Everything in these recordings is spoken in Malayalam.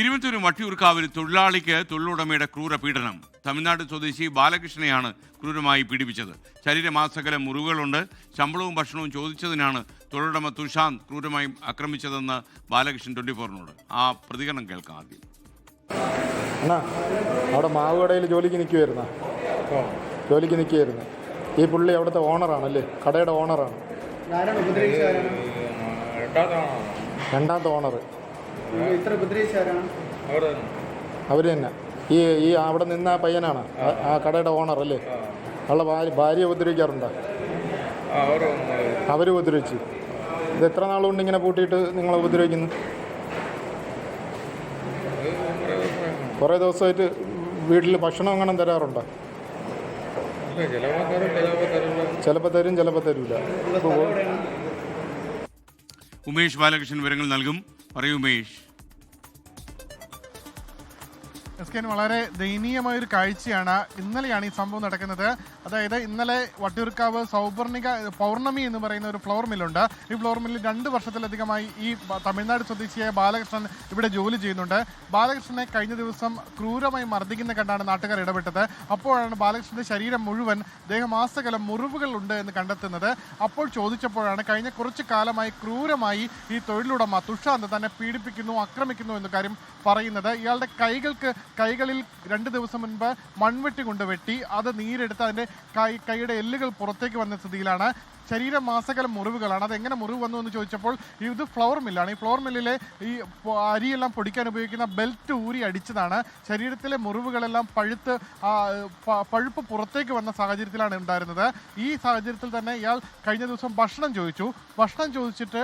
തിരുവനന്തപുരം വട്ടിയൂർക്കാവിൽ തൊഴിലാളിക്ക് തൊഴിലുടമയുടെ ക്രൂര പീഡനം തമിഴ്നാട് സ്വദേശി ബാലകൃഷ്ണനെയാണ് ക്രൂരമായി പീഡിപ്പിച്ചത്. ശരീരമാസകല മുറിവുകളുണ്ട്. ശമ്പളവും ഭക്ഷണവും ചോദിച്ചതിനാണ് തൊഴിലുടമ തുഷാന്ത് ക്രൂരമായി ആക്രമിച്ചതെന്ന് ബാലകൃഷ്ണൻ ട്വന്റി ഫോറിനോട് ആ പ്രതികരണം കേൾക്കാം ആദ്യം. അണ്ണാ അവിടെ മാവ് കടയിൽ ജോലിക്ക് നിൽക്കുമായിരുന്ന ജോലിക്ക് നിൽക്കുകയായിരുന്നു ഈ പുള്ളി അവിടുത്തെ ഓണറാണല്ലേ? കടയുടെ ഓണറാണ്. രണ്ടാമത്തെ ഓണർ ഇത്ര ഉപദ്രവിച്ചവരാണ് അവർ തന്നെ. ഈ ഈ അവിടെ നിന്ന ആ പയ്യനാണ്. ആ- ആ കടയുടെ ഓണർ അല്ലേ? അവളെ ഭാര്യ ഭാര്യ ഉപദ്രവിക്കാറുണ്ടോ? അവർ ഉപദ്രവിച്ചു. ഇത് എത്ര നാളുകൊണ്ട് ഇങ്ങനെ പൂട്ടിയിട്ട് നിങ്ങൾ ഉപദ്രവിക്കുന്നു? കുറേ ദിവസമായിട്ട് വീട്ടിൽ ഭക്ഷണം അങ്ങനെ തരാറുണ്ടോ? ചിലപ്പോൾ തരും ചിലപ്പോൾ തരൂല. ഉമേഷ് ബാലകൃഷ്ണൻ വിവരങ്ങൾ നൽകും. പറയൂ ഉമേഷ് എസ് കെൻ വളരെ ദയനീയമായ ഒരു കാഴ്ചയാണ് ഇന്നലെയാണ് ഈ സംഭവം നടക്കുന്നത്. അതായത് ഇന്നലെ വട്ടിയൂർക്കാവ് സൗപർണിക പൗർണമി എന്ന് പറയുന്ന ഒരു ഫ്ലോർ മില്ലുണ്ട്. ഈ ഫ്ലോർ മില്ലിൽ രണ്ട് വർഷത്തിലധികമായി ഈ തമിഴ്നാട് സ്വദേശിയായ ബാലകൃഷ്ണൻ ഇവിടെ ജോലി ചെയ്യുന്നുണ്ട്. ബാലകൃഷ്ണനെ കഴിഞ്ഞ ദിവസം ക്രൂരമായി മർദ്ദിക്കുന്ന കണ്ടാണ് നാട്ടുകാർ ഇടപെട്ടത്. അപ്പോഴാണ് ബാലകൃഷ്ണന്റെ ശരീരം മുഴുവൻ ദേഹമാസകലം മുറിവുകൾ ഉണ്ട് എന്ന് കണ്ടെത്തുന്നത്. അപ്പോൾ ചോദിച്ചപ്പോഴാണ് കഴിഞ്ഞ കുറച്ച് കാലമായി ക്രൂരമായി ഈ തൊഴിലുടമ തുഷാന്ത് തന്നെ പീഡിപ്പിക്കുന്നു ആക്രമിക്കുന്നു എന്ന കാര്യം പറയുന്നത്. ഇയാളുടെ കൈകൾക്ക് കൈകളിൽ രണ്ട് ദിവസം മുൻപ് മൺവെട്ടി കൊണ്ട് വെട്ടി അത് നീരെടുത്ത് അതിന്റെ കൈ കൈയുടെ എല്ലുകൾ പുറത്തേക്ക് വന്ന സ്ഥിതിയിലാണ്. ശരീരം മാസകലം മുറിവുകളാണ്. അത് എങ്ങനെ മുറിവ് വന്നു എന്ന് ചോദിച്ചപ്പോൾ ഇത് ഫ്ലവർ മില്ലാണ് ഈ ഫ്ലവർ മില്ലിലെ ഈ അരിയെല്ലാം പൊടിക്കാൻ ഉപയോഗിക്കുന്ന ബെൽറ്റ് ഊരി അടിച്ചതാണ്. ശരീരത്തിലെ മുറിവുകളെല്ലാം പഴുത്ത് പഴുപ്പ് പുറത്തേക്ക് വന്ന സാഹചര്യത്തിലാണ് ഉണ്ടായിരുന്നത്. ഈ സാഹചര്യത്തിൽ തന്നെ ഇയാൾ കഴിഞ്ഞ ദിവസം ഭക്ഷണം ചോദിച്ചു. ഭക്ഷണം ചോദിച്ചിട്ട്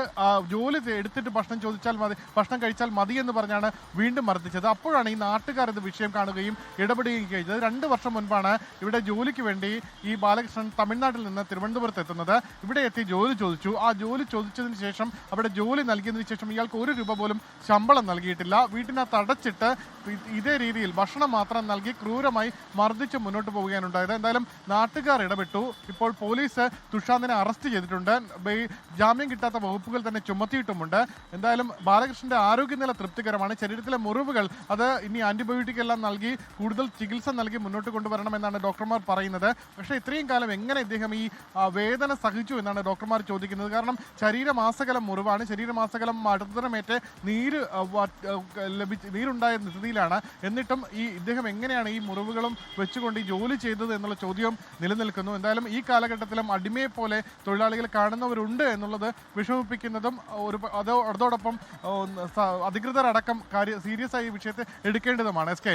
ജോലി എടുത്തിട്ട് ഭക്ഷണം ചോദിച്ചാൽ മതി ഭക്ഷണം കഴിച്ചാൽ മതി എന്ന് പറഞ്ഞാണ് വീണ്ടും മർദ്ദിച്ചത്. അപ്പോഴാണ് ഈ നാട്ടുകാർ ഇത് വിഷയം കാണുകയും ഇടപെടുകയും ചെയ്തത്. രണ്ട് വർഷം മുൻപാണ് ഇവിടെ ജോലിക്ക് വേണ്ടി ഈ ബാലകൃഷ്ണൻ തമിഴ്നാട്ടിൽ നിന്ന് തിരുവനന്തപുരത്ത് എത്തുന്നത്. ഇവിടെ എത്തി ജോലി ചോദിച്ചു. ആ ജോലി ചോദിച്ചതിന് ശേഷം അവിടെ ജോലി നൽകിയതിനു ശേഷം ഇയാൾക്ക് ഒരു രൂപ പോലും ശമ്പളം നൽകിയിട്ടില്ല. വീട്ടിനകത്ത് അടച്ചിട്ട് ഇതേ രീതിയിൽ ഭക്ഷണം മാത്രം നൽകി ക്രൂരമായി മർദ്ദിച്ച് മുന്നോട്ട് പോവുകയാണ് ഉണ്ടായത് എന്തായാലും നാട്ടുകാർ ഇടപെട്ടു. ഇപ്പോൾ പോലീസ് തുഷാന്തിനെ അറസ്റ്റ് ചെയ്തിട്ടുണ്ട്. ജാമ്യം കിട്ടാത്ത വകുപ്പുകൾ തന്നെ ചുമത്തിയിട്ടുമുണ്ട്. എന്തായാലും ബാലകൃഷ്ണന്റെ ആരോഗ്യനില തൃപ്തികരമാണ്. ശരീരത്തിലെ മുറിവുകൾ അത് ഇനി ആന്റിബയോട്ടിക് എല്ലാം നൽകി കൂടുതൽ ചികിത്സ നൽകി മുന്നോട്ട് കൊണ്ടുവരണമെന്നാണ് ഡോക്ടർമാർ പറയുന്നത്. പക്ഷേ ഇത്രയും കാലം എങ്ങനെ ഇദ്ദേഹം ഈ വേദന സഹിച്ചു എന്നാണ് ഡോക്ടർമാർ ചോദിക്കുന്നത്. കാരണം ശരീരമാസകലം മുറിവാണ്. ശരീരമാസകലം മർദ്ദനമേറ്റ് നീര് ലഭിച്ച് നീരുണ്ടായ സ്ഥിതിയിലാണ്. എന്നിട്ടും ഈ ഇദ്ദേഹം എങ്ങനെയാണ് ഈ മുറിവുകളും വെച്ചുകൊണ്ട് ഈ ജോലി ചെയ്തത് എന്നുള്ള ചോദ്യം നിലനിൽക്കുന്നു. എന്തായാലും ഈ കാലഘട്ടത്തിലും അടിമയെ പോലെ തൊഴിലാളികൾ കാണുന്നവരുണ്ട് എന്നുള്ളത് വിഷമിപ്പിക്കുന്നതും ഒരു അത് അതോടൊപ്പം അധികൃതരടക്കം കാര്യ സീരിയസ് ആയി ഈ വിഷയത്തെ എടുക്കേണ്ടതുമാണ്. S K